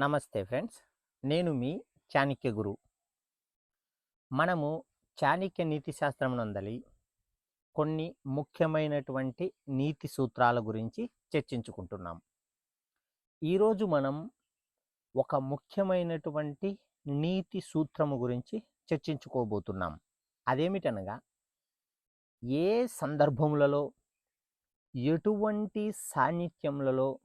నమస్తే ఫ్రెండ్స్. నేను మీ చాణక్య గురు. మనము చాణక్య నీతి శాస్త్రం నందలి కొన్ని ముఖ్యమైనటువంటి నీతి సూత్రాల గురించి చర్చించుకుంటున్నాం. ఈరోజు మనం ఒక ముఖ్యమైనటువంటి నీతి సూత్రము గురించి చర్చించుకోబోతున్నాం. అదేమిటనగా ఏ సందర్భములలో ఎటువంటి సాన్నిధ్యములలో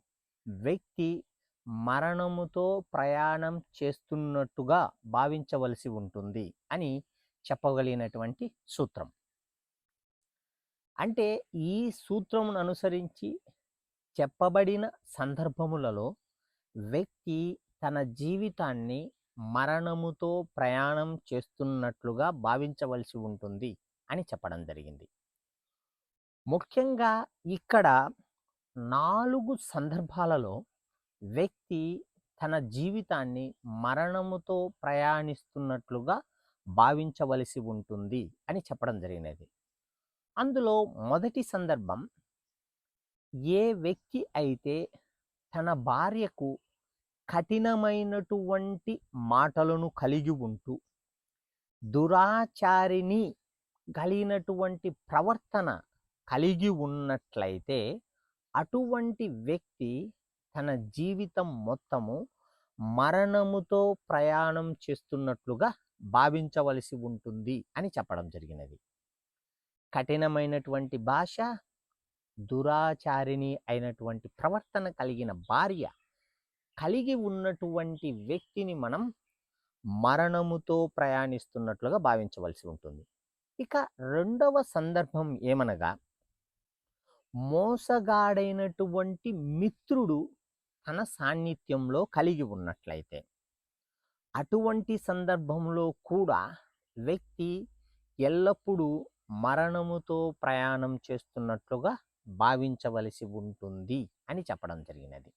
వ్యక్తి మరణముతో ప్రయాణం చేస్తున్నట్టుగా భావించవలసి ఉంటుంది అని చెప్పగలిగినటువంటి సూత్రం. అంటే ఈ సూత్రమును అనుసరించి చెప్పబడిన సందర్భములలో వ్యక్తి తన జీవితాన్ని మరణముతో ప్రయాణం చేస్తున్నట్లుగా భావించవలసి ఉంటుంది అని చెప్పడం జరిగింది. ముఖ్యంగా ఇక్కడ నాలుగు సందర్భాలలో వ్యక్తి తన జీవితాన్ని మరణముతో ప్రయాణిస్తున్నట్లుగా భావించవలసి ఉంటుంది అని చెప్పడం జరిగినది. అందులో మొదటి సందర్భం ఏ వ్యక్తి అయితే తన భార్యకు కఠినమైనటువంటి మాటలను కలిగి ఉంటూ దురాచారిని కలిగినటువంటి ప్రవర్తన కలిగి ఉన్నట్లయితే అటువంటి వ్యక్తి తన జీవితం మొత్తము మరణముతో ప్రయాణం చేస్తున్నట్లుగా భావించవలసి ఉంటుంది అని చెప్పడం జరిగినది. కఠినమైనటువంటి భాష దురాచారిణి అయినటువంటి ప్రవర్తన కలిగిన భార్య కలిగి ఉన్నటువంటి వ్యక్తిని మనం మరణముతో ప్రయాణిస్తున్నట్లుగా భావించవలసి ఉంటుంది. ఇక రెండవ సందర్భం ఏమనగా మోసగాడైనటువంటి మిత్రుడు తన సాన్నిధ్యంలో కలిగి ఉన్నట్లయితే. అటువంటి సందర్భంలో కూడా వ్యక్తి ఎల్లప్పుడూ మరణముతో ప్రయాణం చేస్తున్నట్లుగా భావించవలసి ఉంటుంది అని చెప్పడం జరిగినది.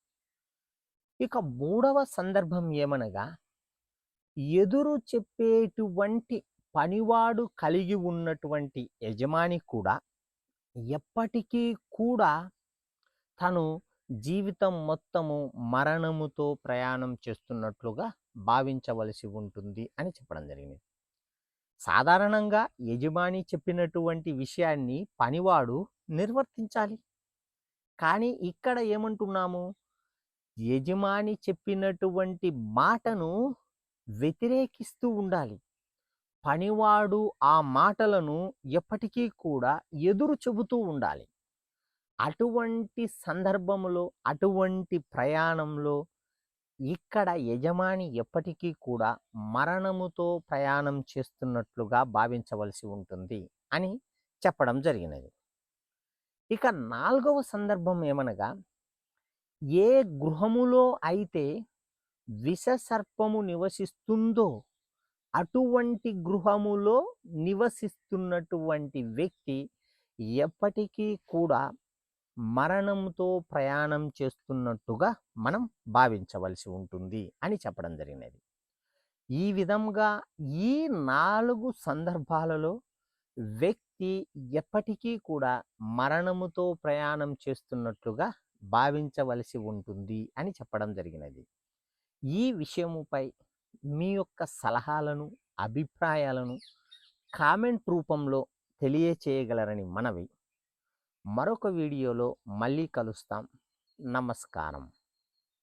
ఇక మూడవ సందర్భం ఏమనగా ఎదురు చెప్పేటువంటి పనివాడు కలిగి ఉన్నటువంటి యజమాని కూడా ఎప్పటికీ కూడా తను జీవితం మొత్తము మరణముతో ప్రయాణం చేస్తున్నట్లుగా భావించవలసి ఉంటుంది అని చెప్పడం జరిగింది. సాధారణంగా యజమాని చెప్పినటువంటి విషయాన్ని పనివాడు నిర్వర్తించాలి. కానీ ఇక్కడ ఏమంటున్నాము? యజమాని చెప్పినటువంటి మాటను వ్యతిరేకిస్తూ ఉండాలి. పనివాడు ఆ మాటలను ఎప్పటికీ కూడా ఎదురు చెబుతూ ఉండాలి. అటువంటి సందర్భంలో అటువంటి ప్రయాణంలో ఇక్కడ యజమాని ఎప్పటికీ కూడా మరణముతో ప్రయాణం చేస్తున్నట్లుగా భావించవలసి ఉంటుంది అని చెప్పడం జరిగినది. ఇక నాలుగవ సందర్భం ఏమనగా ఏ గృహములో అయితే విషసర్పము నివసిస్తుందో అటువంటి గృహములో నివసిస్తున్నటువంటి వ్యక్తి ఎప్పటికీ కూడా మరణంతో ప్రయాణం చేస్తున్నట్టుగా మనం భావించవలసి ఉంటుంది అని చెప్పడం జరిగినది. ఈ విధంగా ఈ నాలుగు సందర్భాలలో వ్యక్తి ఎప్పటికీ కూడా మరణముతో ప్రయాణం చేస్తున్నట్లుగా భావించవలసి ఉంటుంది అని చెప్పడం జరిగినది. ఈ విషయముపై మీ యొక్క సలహాలను అభిప్రాయాలను కామెంట్ రూపంలో తెలియచేయగలరని మనవి. మరొక వీడియోలో మళ్ళీ కలుస్తాం. నమస్కారం.